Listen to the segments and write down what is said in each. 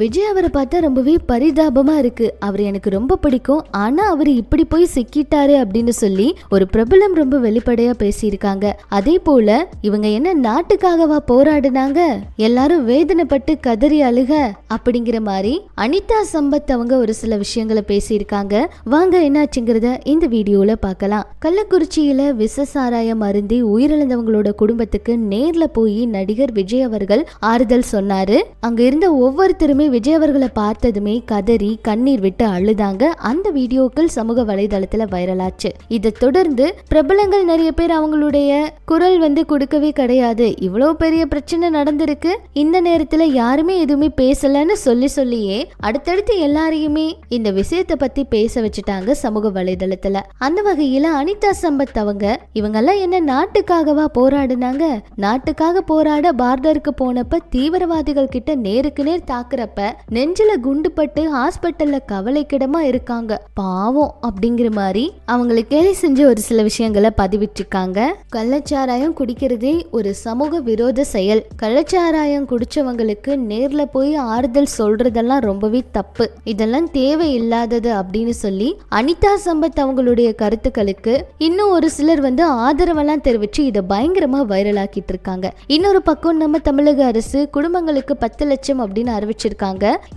விஜய் அவரை பார்த்தா ரொம்பவே பரிதாபமா இருக்கு. அவர் எனக்கு ரொம்ப பிடிக்கும். ஆனா அவர் இப்படி போய் சிக்கிட்டாரு அப்படின்னு சொல்லி ஒரு பிரபலம் ரொம்ப வெளிப்படையா பேசியிருக்காங்க. அதே போல இவங்க என்ன நாட்டுக்காகவா போராடுனாங்க? எல்லாரும் வேதனைப்பட்டு கதறி அழுக அப்படிங்கிற மாதிரி அனிதா சம்பத் அவங்க ஒரு சில விஷயங்களை பேசியிருக்காங்க. வாங்க என்னாச்சுங்கிறத இந்த வீடியோல பார்க்கலாம். கள்ளக்குறிச்சியில விச சாராயம் அருந்தி உயிரிழந்தவங்களோட குடும்பத்துக்கு நேர்ல போய் நடிகர் விஜய் அவர்கள் ஆறுதல் சொன்னாரு. அங்க இருந்த ஒவ்வொருத்தருமே விஜய் அவர்களை பார்த்ததுமே கதறி கண்ணீர் விட்டு அழுதாங்க. அந்த வீடியோக்கள் சமூக வலைதளத்துல வைரலாச்சு. இதை தொடர்ந்து பிரபலங்கள் நிறைய பேர் அவங்களுடைய குரல் வந்து கொடுக்கவே கிடையாது. இவ்வளவு பெரிய பிரச்சனை நடந்திருக்கு. இந்த நேரத்துல யாருமே எதுவுமே பேசலன்னு சொல்லி சொல்லியே அடுத்தடுத்து எல்லாரையுமே இந்த விஷயத்தை பத்தி பேச வச்சுட்டாங்க சமூக வலைதளத்துல. அந்த வகையில அனிதா சம்பத் அவங்க இவங்கெல்லாம் என்ன நாட்டுக்காகவா போராடுனாங்க? நாட்டுக்காக போராட பார்டருக்கு போனப்ப தீவிரவாதிகள் கிட்ட நேருக்கு நேர் தாக்குறப்ப நெஞ்சில குண்டு பட்டு ஹாஸ்பிட்டல்ல கவலைக்கிடமா இருக்காங்க. பாவம் அப்படிங்கிற மாதிரி அவங்களை கேலி செஞ்ச ஒரு சில விஷயங்களை பதிவிட்டிருக்காங்க. கள்ளச்சாராயம் குடிக்கிறதே ஒரு சமூக விரோத செயல். கள்ளச்சாராயம் குடிச்சவங்களுக்கு நேர்ல போய் ஆறுதல் சொல்றதெல்லாம் ரொம்பவே தப்பு. இதெல்லாம் தேவையில்லாதது அப்படின்னு சொல்லி அனிதா சம்பத் அவங்களுடைய கருத்துக்களுக்கு இன்னும் ஒரு சிலர் வந்து ஆதரவெல்லாம் தெரிவிச்சு இதை பயங்கரமா வைரல் ஆக்கிட்டு இருக்காங்க. இன்னொரு பக்கம் நம்ம தமிழக அரசு குடும்பங்களுக்கு பத்து லட்சம் அப்படின்னு அறிவிச்சிருக்காங்க.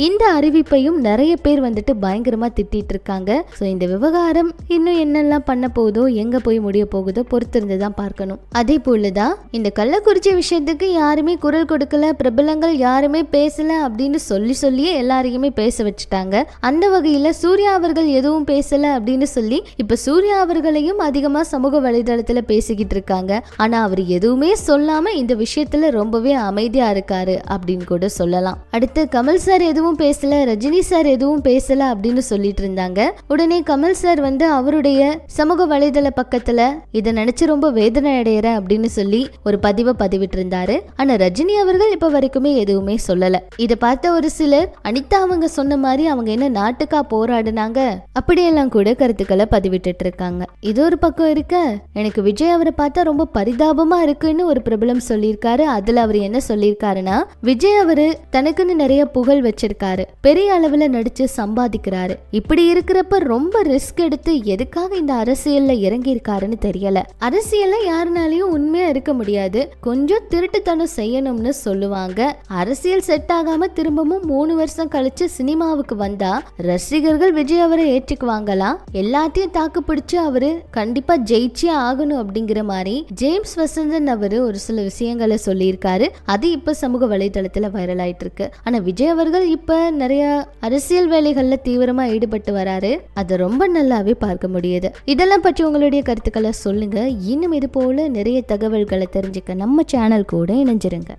இந்த அறிவிப்பையும் நிறைய பேர் வந்துட்டு பயங்கரமா திட்டிட்டு இருக்காங்க. ஸோ இந்த விவகாரம் இன்னும் என்னெல்லாம் பண்ண போகுதோ எங்க போய் முடிய போகுதோ பொறுத்திருந்து தான் பார்க்கணும். அதே போலதான் இந்த கள்ளக்குறிச்சி விஷயத்துக்கு யாருமே குரல் கொடுக்கல பிரபலங்கள் யாருமே பேசல அப்படின்னு சொல்லி சொல்லியே எல்லாரையுமே பேச வச்சுட்டாங்க. அந்த வகையில சூர்யா அவர்கள் எதுவும் பேசல அப்படின்னு சொல்லி இப்ப சூர்யா அவர்களையும் அதிகமா சமூக வலைதளத்துல பேசிக்கிட்டு இருக்காங்க. ஆனா அவர் எதுவுமே சொல்லாம இந்த விஷயத்துல ரொம்பவே அமைதியா இருக்காரு அப்படின்னு கூட சொல்லலாம். அடுத்து கமல் கமல் சார் எதுவும் பேசல ரஜினி சார் எதுவும் பேசல அப்படின்னு சொல்லிட்டு இருந்தாங்க. உடனே கமல் சார் வந்து அவருடைய சமூக வலைதள பக்கத்துல இதை நினைச்சு ரொம்ப வேதனை அடையிறேன் அப்படின்னு சொல்லி ஒரு பதிவை பதிவிட்டு இருந்தாரு. ஆனா ரஜினி அவர்கள் இப்ப வரைக்குமே எதுவுமே சொல்லல. இதை பார்த்த ஒரு சிலர் அனிதா அவங்க சொன்ன மாதிரி அவங்க என்ன நாட்டுக்கா போராடுனாங்க? அப்படியெல்லாம் கூட கருத்துக்களை பதிவிட்டு இருக்காங்க. இது ஒரு பக்கம் இருக்க எனக்கு விஜய் அவரை பார்த்தா ரொம்ப பரிதாபமா இருக்குன்னு ஒரு பிரபலம் சொல்லியிருக்காரு. அதுல அவர் என்ன சொல்லியிருக்காருன்னா விஜய் அவரு தனக்குன்னு நிறைய புகழ் வச்சிருக்காரு. பெரிய அளவுல நடிச்சு சம்பாதிக்கிறாரு. இப்படி இருக்கிறப்ப ரொம்ப ரிஸ்க் எடுத்து எதுக்காக இந்த அரசியல்ல இறங்கி இருக்காருன்னு தெரியல. அரசியல்ல யாருனாலையும் உண்மையா இருக்க முடியாது. கொஞ்சம் திருட்டுத்தனம் செய்யணும்னு சொல்லுவாங்க. அரசியல் செட் ஆகாம திரும்பவும் மூணு வருஷம் கழிச்சு சினிமாவுக்கு வந்தா ரசிகர்கள் விஜய் அவரை ஏற்றுக்குவாங்களா? எல்லாத்தையும் தாக்கு பிடிச்சு அவரு கண்டிப்பா ஜெயிச்சே ஆகணும் அப்படிங்கிற மாதிரி ஜேம்ஸ் வசந்தன் அவரு ஒரு சில விஷயங்களை சொல்லியிருக்காரு. அது இப்ப சமூக வலைதளத்துல வைரல் ஆயிட்டு இருக்கு. ஆனா விஜய் அவர்கள் இப்போ நிறைய அரசியல் வேலைகளில் தீவிரமாக ஈடுபட்டு வராரு. அதை ரொம்ப நல்லாவே பார்க்க முடியுது. இதெல்லாம் பற்றி உங்களுடைய கருத்துக்களை சொல்லுங்க. இன்னும் இது போல நிறைய தகவல்களை தெரிஞ்சுக்க நம்ம சேனல் கூட இணைஞ்சிருங்க.